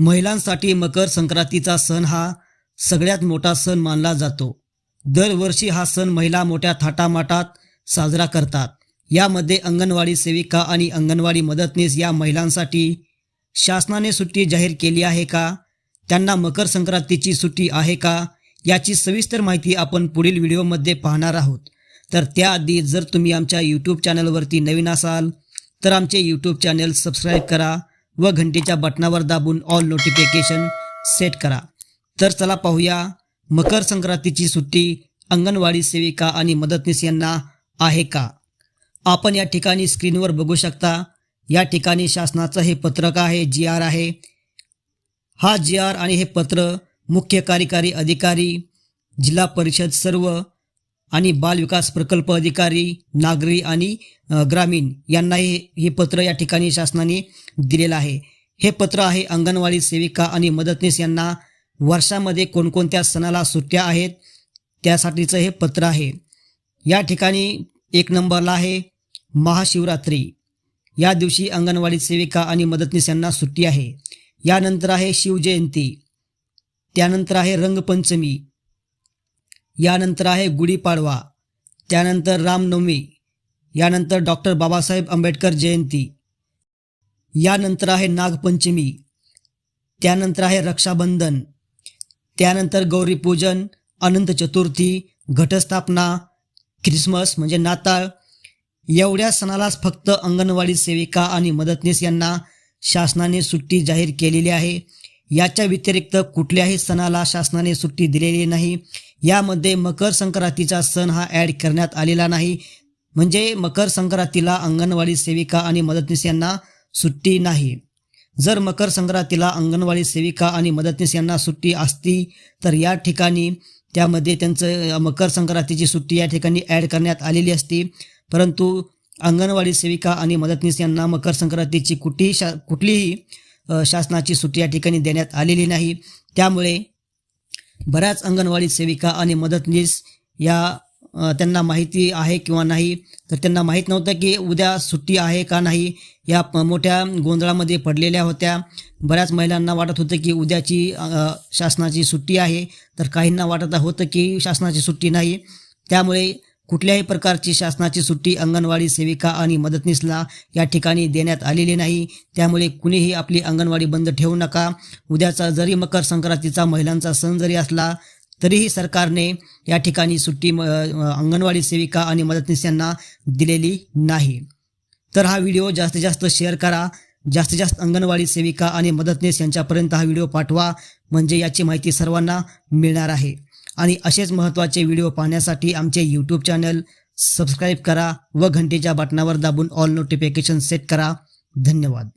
महिलांसाठी मकर संक्रांतीचा सण हा सगळ्यात मोठा सण मानला जातो. दरवर्षी हा सण महिला मोठ्या थाटामाटात साजरा करतात. यामध्ये अंगणवाडी सेविका आणि अंगणवाडी मदतनीस या महिलांसाठी शासनाने सुट्टी जाहीर केली आहे का? त्यांना मकर संक्रांतीची सुट्टी आहे का? याची सविस्तर माहिती आपण पुढील व्हिडिओमध्ये पाहणार आहोत. तर त्याआधी जर तुम्ही आमच्या यूट्यूब चॅनलवरती नवीन असाल तर आमचे यूट्यूब चॅनल सबस्क्राईब करा. व घंटेच्या बटनावर दाबून ऑल नोटिफिकेशन सेट करा. तर चला पाहूया मकर संक्रांतीची सुट्टी अंगणवाडी सेविका आणि मदतनीस यांना आहे का? आपण या ठिकाणी स्क्रीनवर बघू शकता या ठिकाणी शासनाचं हे पत्रक आहे जी आर आहे. हा जी आर आणि हे पत्र मुख्य कार्यकारी अधिकारी जिल्हा परिषद सर्व आणि बालविकास प्रकल्प अधिकारी नागरी आणि ग्रामीण यांना हे हे पत्र या ठिकाणी शासनाने दिलेलं आहे. हे पत्र आहे अंगणवाडी सेविका आणि मदतनीस यांना वर्षामध्ये कोणकोणत्या सणाला सुट्ट्या आहेत त्यासाठीचं हे पत्र आहे. या ठिकाणी एक नंबरला आहे महाशिवरात्री. या दिवशी अंगणवाडी सेविका आणि मदतनीस यांना सुट्टी आहे. यानंतर आहे शिवजयंती. त्यानंतर आहे रंगपंचमी. यानंतर आहे गुढीपाडवा त्यानंतर रामनवमी यानंतर डॉक्टर बाबासाहेब आंबेडकर जयंती यानंतर आहे नागपंचमी त्यानंतर आहे रक्षाबंधन त्यानंतर गौरीपूजन अनंत चतुर्थी घटस्थापना ख्रिसमस म्हणजे नाताळ. एवढ्या सणालाच फक्त अंगणवाडी सेविका आणि मदतनीस यांना शासनाने सुट्टी जाहीर केलेली आहे. याच्या व्यतिरिक्त कुठल्याही सणाला शासनाने सुट्टी दिलेली नाही. यामध्ये मकर संक्रांतीचा सण हा ॲड करण्यात आलेला नाही. म्हणजे मकर संक्रांतीला अंगणवाडी सेविका आणि मदतनीस यांना सुट्टी नाही. जर मकर संक्रांतीला अंगणवाडी सेविका आणि मदतनीस यांना सुट्टी असती तर या ठिकाणी त्यामध्ये त्यांचं मकर संक्रांतीची सुट्टी या ठिकाणी ॲड करण्यात आलेली असती. परंतु अंगणवाडी सेविका आणि मदतनीस यांना मकर संक्रांतीची कुठेही शा कुठलीही शासनाची सुट्टी या ठिकाणी देण्यात आलेली नाही. त्यामुळे बऱ्याच अंगणवाडी सेविका आणि मदतनीस या त्यांना माहिती आहे किंवा नाही तर त्यांना माहीत नव्हतं की उद्या सुट्टी आहे का नाही. या प- मोठ्या गोंधळामध्ये पडलेल्या होत्या. बऱ्याच महिलांना वाटत होतं की उद्याची शासनाची सुट्टी आहे तर काहींना वाटत होतं की शासनाची सुट्टी नाही. त्यामुळे कुठल्याही प्रकारची शासनाची सुट्टी अंगणवाडी सेविका आणि मदतनीसला या ठिकाणी देण्यात आलेली नाही. त्यामुळे कुणीही आपली अंगणवाडी बंद ठेवू नका. उद्याचा जरी मकर संक्रांतीचा महिलांचा सण जरी असला तरीही सरकारने या ठिकाणी सुट्टी म- अंगणवाडी सेविका आणि मदतनीस यांना दिलेली नाही. तर हा व्हिडिओ जास्तीत जास्त शेअर करा. जास्तीत जास्त अंगणवाडी सेविका आणि मदतनीस यांच्यापर्यंत हा व्हिडिओ पाठवा. म्हणजे याची माहिती सर्वांना मिळणार आहे. आणि असेच महत्त्वाचे व्हिडिओ पाहण्यासाठी आमचे यूट्यूब चॅनल सबस्क्राईब करा व घंटेच्या बटनावर दाबून ऑल नोटिफिकेशन सेट करा. धन्यवाद.